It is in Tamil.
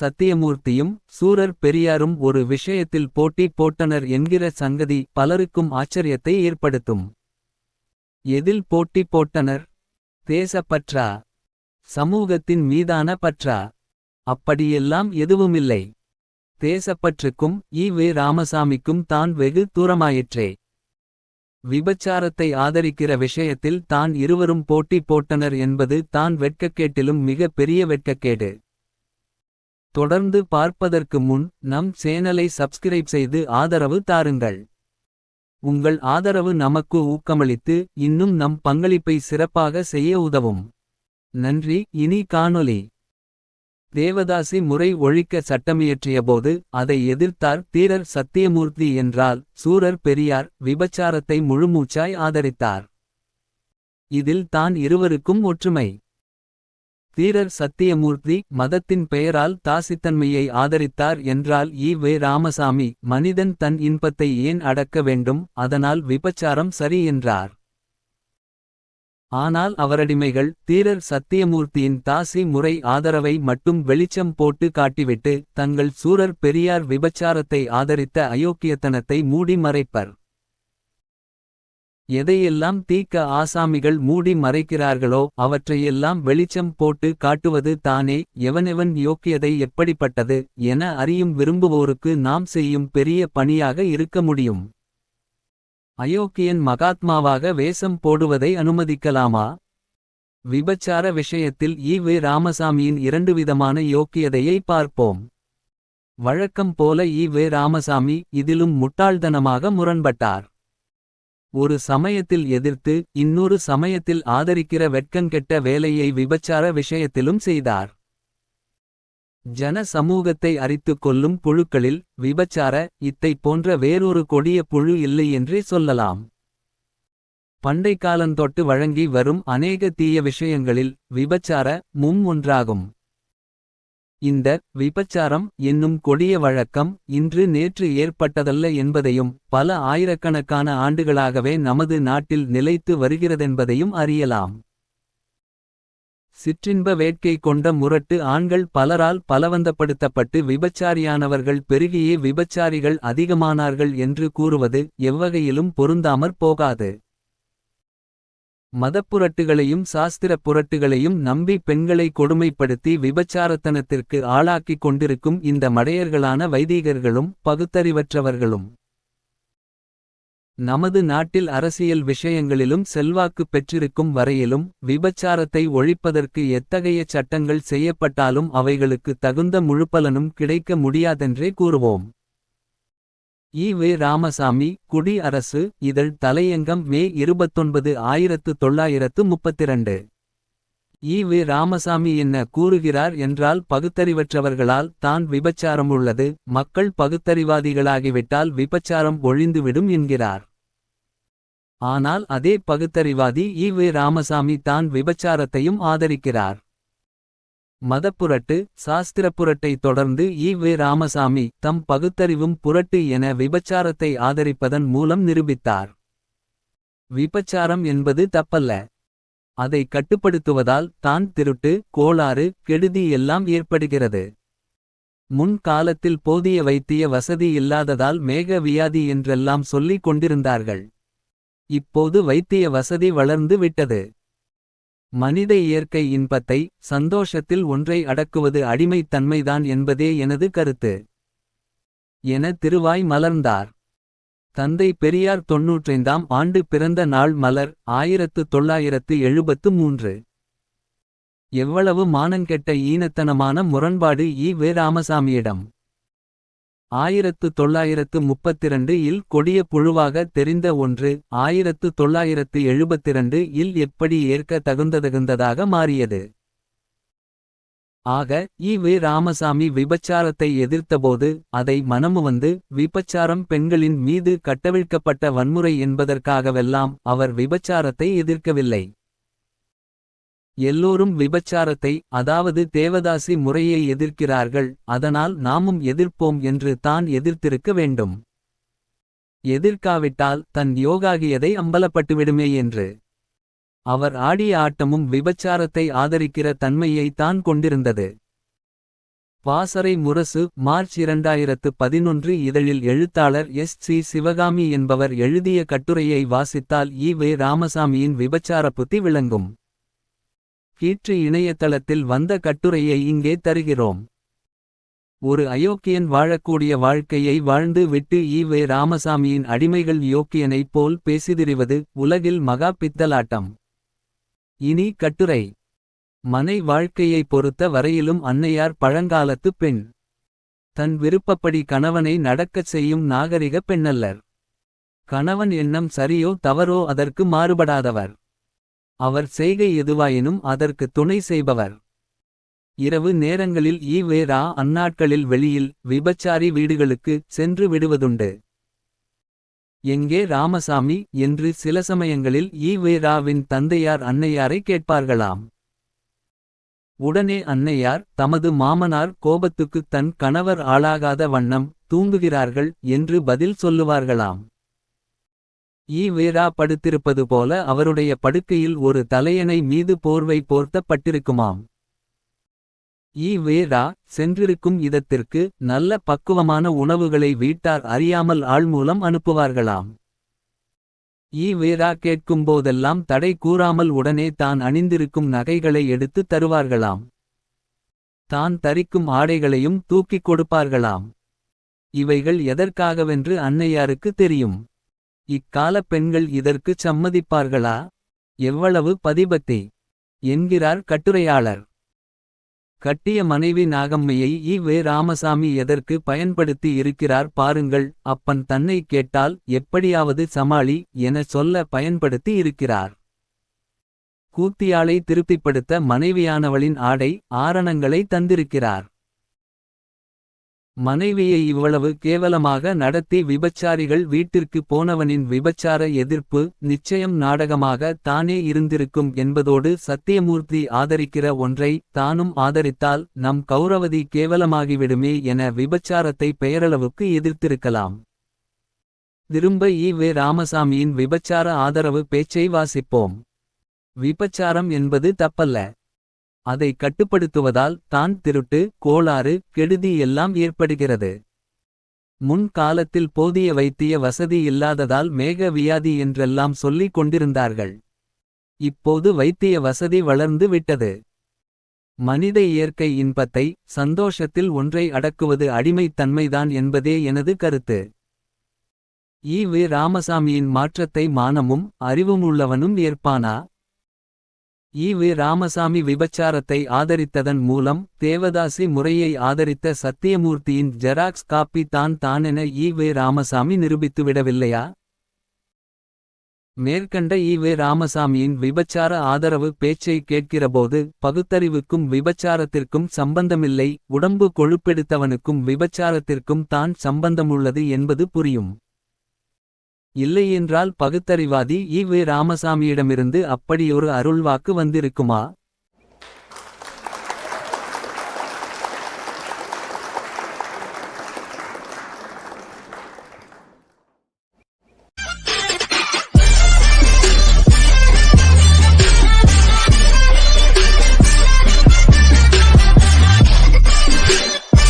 சத்தியமூர்த்தியும் சூரர் பெரியாரும் ஒரு விஷயத்தில் போட்டி போட்டனர் என்கிற சங்கதி பலருக்கும் ஆச்சரியத்தை ஏற்படுத்தும். எதில் போட்டி போட்டனர்? தேசப்பற்றா சமூகத்தின் மீதான பற்றா? அப்படியெல்லாம் எதுவுமில்லை. தேசப்பற்றுக்கும் ஈ வே. ராமசாமிக்கும் தான் வெகு தூரமாயிற்றே. விபச்சாரத்தை ஆதரிக்கிற விஷயத்தில் தான் இருவரும் போட்டி போட்டனர் என்பது தான் வெட்கக்கேட்டிலும் மிக பெரிய வெட்கக்கேடு. தொடர்ந்து பார்ப்பதற்கு முன் நம் சேனலை சப்ஸ்கிரைப் செய்து ஆதரவு தாருங்கள். உங்கள் ஆதரவு நமக்கு ஊக்கமளித்து இன்னும் நம் பங்களிப்பை சிறப்பாக செய்ய உதவும். நன்றி இனி காணொலி தேவதாசி முறை ஒழிக்க சட்டமியற்றியபோது அதை எதிர்த்தார் தீரர் சத்தியமூர்த்தி என்றால் சூரர் பெரியார் விபச்சாரத்தை முழுமூச்சாய் ஆதரித்தார். இதில் தான் இருவருக்கும் ஒற்றுமை. தீரர் சத்தியமூர்த்தி மதத்தின் பெயரால் தாசித்தன்மையை ஆதரித்தார் என்றால் ஈ வே ராமசாமி மனிதன் தன் இன்பத்தை ஏன் அடக்க வேண்டும் அதனால் விபச்சாரம் சரி என்றார். ஆனால் அவரடிமைகள் தீரர் சத்தியமூர்த்தியின் தாசி முறை ஆதரவை மட்டும் வெளிச்சம் போட்டு காட்டிவிட்டு தங்கள் சூரர் பெரியார் விபச்சாரத்தை ஆதரித்த அயோக்கியத்தனத்தை மூடி மறைப்பர். எதையெல்லாம் தீக்க ஆசாமிகள் மூடி மறைக்கிறார்களோ அவற்றையெல்லாம் வெளிச்சம் போட்டு காட்டுவது தானே எவனெவன் யோக்கியதை எப்படிப்பட்டது என அறியும் விரும்புவோருக்கு நாம் செய்யும் பெரிய பணியாக இருக்க முடியும். அயோக்கியன் மகாத்மாவாக வேஷம் போடுவதை அனுமதிக்கலாமா? விபச்சார விஷயத்தில் ஈ வே ராமசாமியின் இரண்டு விதமான யோக்கியதையை பார்ப்போம். வழக்கம் போல ஈ வே ராமசாமி இதிலும் முட்டாள்தனமாக முரண்பட்டார். ஒரு சமயத்தில் எதிர்த்து இன்னொரு சமயத்தில் ஆதரிக்கிற வெட்கங்கெட்ட வேலையை விபச்சார விஷயத்திலும் செய்தார். ஜன சமூகத்தை அரித்து கொள்ளும் புழுக்களில் விபச்சார இத்தை போன்ற வேறொரு கொடிய புழு இல்லை என்றே சொல்லலாம். பண்டைக்காலந்தொட்டு வழங்கி வரும் அநேக தீய விஷயங்களில் விபச்சார மும் ஒன்றாகும். இந்த விபச்சாரம் என்னும் கொடிய வழக்கம் இன்று நேற்று ஏற்பட்டதல்ல என்பதையும் பல ஆயிரக்கணக்கான ஆண்டுகளாகவே நமது நாட்டில் நிலைத்து வருகிறதென்பதையும் அறியலாம். சிற்றின்ப வேட்கை கொண்ட முரட்டு ஆண்கள் பலரால் பலவந்தப்படுத்தப்பட்டு விபச்சாரியானவர்கள் பெருகியே விபச்சாரிகள் அதிகமானார்கள் என்று கூறுவது எவ்வகையிலும் பொருந்தாமற் போகாது. மதப்புரட்டுகளையும் சாஸ்திரப் புரட்டுகளையும் நம்பி பெண்களை கொடுமைப்படுத்தி விபச்சாரத்தனத்திற்கு ஆளாக்கிக் கொண்டிருக்கும் இந்த மடையர்களான வைதீகர்களும் பகுத்தறிவற்றவர்களும். நமது நாட்டில் அரசியல் விஷயங்களிலும் செல்வாக்கு பெற்றிருக்கும் வரையிலும் விபச்சாரத்தை ஒழிப்பதற்கு எத்தகைய சட்டங்கள் செய்யப்பட்டாலும் அவைகளுக்கு தகுந்த முழுப்பலனும் கிடைக்க முடியாதென்றே கூறுவோம். ஈ வே ராமசாமி குடி அரசு இதழ் தலையங்கம் மே இருபத்தொன்பது ஆயிரத்து தொள்ளாயிரத்து முப்பத்திரண்டு. ஈ வே ராமசாமி என்ன கூறுகிறார் என்றால் பகுத்தறிவற்றவர்களால் தான் விபச்சாரம் உள்ளது மக்கள் பகுத்தறிவாதிகளாகிவிட்டால் விபச்சாரம் ஒழிந்துவிடும் என்கிறார். ஆனால் அதே பகுத்தறிவாதி இ வே ராமசாமி தான் விபச்சாரத்தையும் ஆதரிக்கிறார். மதப்புரட்டு சாஸ்திரப்புரட்டை தொடர்ந்து ஈ வே. ராமசாமி தம் பகுத்தறிவும் புரட்டு என விபச்சாரத்தை ஆதரிப்பதன் மூலம் நிரூபித்தார். விபச்சாரம் என்பது தப்பல்ல. அதை கட்டுப்படுத்துவதால் தான் திருட்டு கோளாறு கெடுதி எல்லாம் ஏற்படுகிறது. முன் காலத்தில் போதிய வைத்திய வசதி இல்லாததால் மேக வியாதி என்றெல்லாம் சொல்லிக் கொண்டிருந்தார்கள். இப்போது வைத்திய வசதி வளர்ந்து விட்டது. மனித இயற்கை இன்பத்தை சந்தோஷத்தில் ஒன்றை அடக்குவது அடிமைத்தன்மைதான் என்பதே எனது கருத்து. என திருவாய் மலர்ந்தார். தந்தை பெரியார் தொன்னூற்றைந்தாம் ஆண்டு பிறந்த நாள் மலர் ஆயிரத்து தொள்ளாயிரத்து எழுபத்து மூன்று. எவ்வளவு மானங்கெட்ட ஈனத்தனமான முரண்பாடு ஈ வே. ராமசாமியிடம். ஆயிரத்து தொள்ளாயிரத்து முப்பத்திரண்டு இல் கொடிய புழுவாக தெரிந்த ஒன்று ஆயிரத்து தொள்ளாயிரத்து எழுபத்திரண்டு இல் எப்படி ஏற்க தகுந்ததகுந்ததாக மாறியது. ஆக இ. வி. ராமசாமி விபச்சாரத்தை எதிர்த்தபோது அதை மனமு வந்து விபச்சாரம் பெண்களின் மீது கட்டவிழ்க்கப்பட்ட வன்முறை என்பதற்காகவெல்லாம் அவர் விபச்சாரத்தை எதிர்க்கவில்லை. எல்லோரும் விபச்சாரத்தை அதாவது தேவதாசி முறையை எதிர்க்கிறார்கள் அதனால் நாமும் எதிர்ப்போம் என்று தான் எதிர்த்திருக்க வேண்டும். எதிர்க்காவிட்டால் தன் யோகாகியதை அம்பலப்பட்டுவிடுமே என்று. அவர் ஆடிய ஆட்டமும் விபச்சாரத்தை ஆதரிக்கிற தன்மையை தான் கொண்டிருந்தது. பாசறை முரசு மார்ச் இரண்டாயிரத்து பதினொன்று இதழில் எழுத்தாளர் எஸ். சி. சிவகாமி என்பவர் எழுதிய கட்டுரையை வாசித்தால் ஈ. வே. ராமசாமியின் விபச்சார புத்தி விளங்கும். கீற்று இணையதளத்தில் வந்த கட்டுரையை இங்கே தருகிறோம். ஒரு அயோக்கியன் வாழக்கூடிய வாழ்க்கையை வாழ்ந்து விட்டு ஈ வே ராமசாமியின் அடிமைகள் யோக்கியனைப் போல் பேசிதிரிவது உலகில் மகா பித்தலாட்டம். இனி கட்டுரை மனை வாழ்க்கையை பொறுத்த வரையிலும் அன்னையார் பழங்காலத்துப் பெண். தன் விருப்பப்படி கணவனை நடக்கச் செய்யும் நாகரிக பெண்ணல்லர். கணவன் எண்ணம் சரியோ தவறோ அதற்கு மாறுபடாதவர். அவர் செய்கை எதுவாயினும் அதற்கு துணை செய்பவர். இரவு நேரங்களில் ஈ வே ரா அந்நாட்களில் வெளியில் விபச்சாரி வீடுகளுக்கு சென்று விடுவதுண்டு. எங்கே ராமசாமி என்று சில சமயங்களில் ஈ வே ராவின் தந்தையார் அன்னையாரை கேட்பார்களாம். உடனே அன்னையார் தமது மாமனார் கோபத்துக்குத் தன் கணவர் ஆளாகாத வண்ணம் தூங்குகிறார்கள் என்று பதில் சொல்லுவார்களாம். ஈ வேரா படுத்திருப்பது போல அவருடைய படுக்கையில் ஒரு தலையணை மீது போர்வை போர்த்தப்பட்டிருக்குமாம். ஈ வேரா சென்றிருக்கும் இதத்திற்கு நல்ல பக்குவமான உணவுகளை வீட்டார் அறியாமல் ஆள் மூலம் அனுப்புவார்களாம். ஈ வேரா கேட்கும்போதெல்லாம் தடை கூறாமல் உடனே தான் அணிந்திருக்கும் நகைகளை எடுத்து தருவார்களாம். தான் தரிக்கும் ஆடைகளையும் தூக்கிக் கொடுப்பார்களாம். இவைகள் எதற்காகவென்று அன்னையாருக்கு தெரியும். இக்காலப் பெண்கள் இதற்குச் சம்மதிப்பார்களா. எவ்வளவு பதிபத்தி என்கிறார் கட்டுரையாளர். கட்டிய மனைவி நாகம்மையை இ வே ராமசாமி எதற்கு பயன்படுத்தி இருக்கிறார் பாருங்கள் அப்பன் தன்னை கேட்டால் எப்படியாவது சமாளி என சொல்ல பயன்படுத்தி இருக்கிறார். கூத்தியாளை திருப்திப்படுத்த மனைவியானவளின் ஆடை ஆரணங்களை தந்திருக்கிறார். மனைவியை இவ்வளவு கேவலமாக நடத்தி விபச்சாரிகள் வீட்டிற்கு போனவனின் விபச்சார எதிர்ப்பு நிச்சயம் நாடகமாக தானே இருந்திருக்கும் என்பதோடு சத்தியமூர்த்தி ஆதரிக்கிற ஒன்றை தானும் ஆதரித்தால் நம் கௌரவதி கேவலமாகிவிடுமே என விபச்சாரத்தை பெயரளவுக்கு எதிர்த்திருக்கலாம். திரும்ப ஈ வே ராமசாமியின் விபச்சார ஆதரவு பேச்சை வாசிப்போம். விபச்சாரம் என்பது தப்பல்ல. அதை கட்டுப்படுத்துவதால் தான் திருட்டு கோளாறு கெடுதி எல்லாம் ஏற்படுகிறது. முன் காலத்தில் போதிய வைத்திய வசதி இல்லாததால் மேக வியாதி என்றெல்லாம் சொல்லிக் கொண்டிருந்தார்கள். இப்போது வைத்திய வசதி வளர்ந்து விட்டது. மனித இயற்கை இன்பத்தை சந்தோஷத்தில் ஒன்றை அடக்குவது அடிமைத் தன்மைதான் என்பதே எனது கருத்து. ஈ வி ராமசாமியின் மாற்றத்தை மானமும் அறிவுமுள்ளவனும் ஏற்பானா. ஈவு ராமசாமி விபச்சாரத்தை ஆதரித்ததன் மூலம் தேவதாசி முறையை ஆதரித்த சத்தியமூர்த்தியின் ஜெராக்ஸ் காப்பி தான் தானென ஈ வே ராமசாமி நிரூபித்துவிடவில்லையா. மேற்கண்ட ஈ ராமசாமியின் விபச்சார ஆதரவு பேச்சை கேட்கிறபோது பகுத்தறிவுக்கும் விபச்சாரத்திற்கும் சம்பந்தமில்லை உடம்பு கொழுப்பெடுத்தவனுக்கும் விபச்சாரத்திற்கும் தான் சம்பந்தமுள்ளது என்பது புரியும். இல்லையென்றால் பகுத்தறிவாதி ஈ வே ராமசாமியிடமிருந்து அப்படியொரு அருள்வாக்கு வந்திருக்குமா.